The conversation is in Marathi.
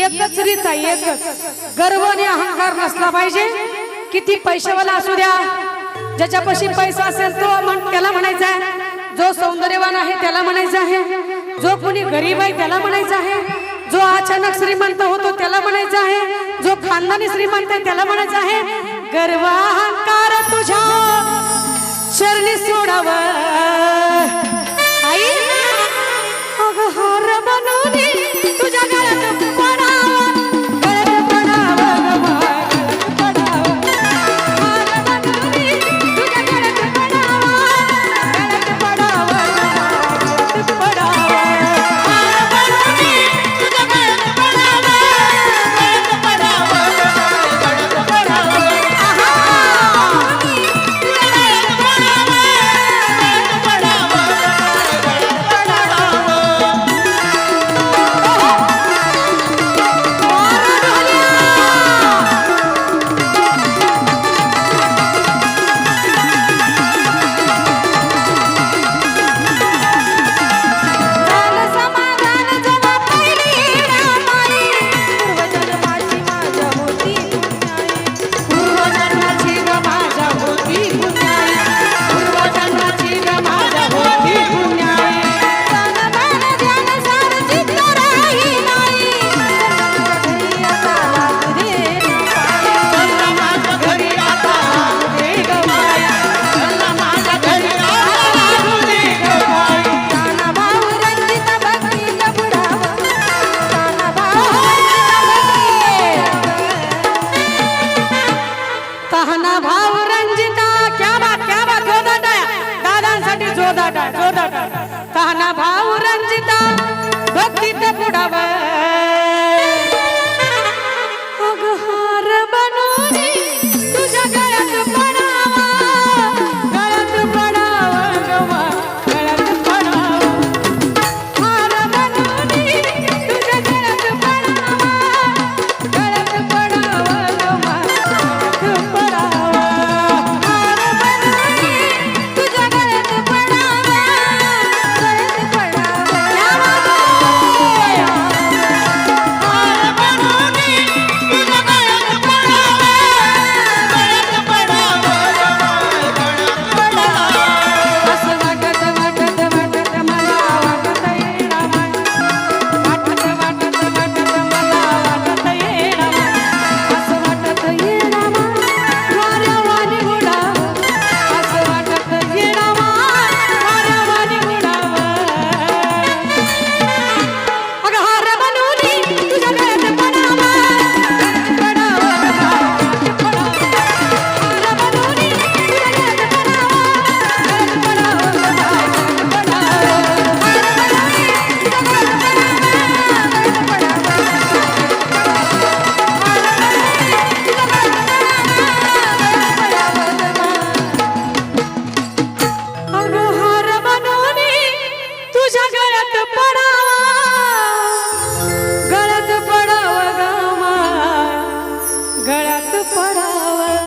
एकच रीत आहे एकच. गर्व आणि अहंकार नसला पाहिजे. किती पैशावाला असू द्या. ज्याच्यापाशी पैसा असेल तो मग त्याला म्हणायचा आहे. जो सौंदर्यवान आहे त्याला म्हणायचं आहे. जो कोणी गरीब आहे त्याला म्हणायचं आहे. जो अचानक श्रीमंत होतो त्याला म्हणायचं आहे. जो खानदानी श्रीमंत आहे त्याला म्हणायचं आहे. गर्व अहंकार तुझ्या. शरणी सोडावा.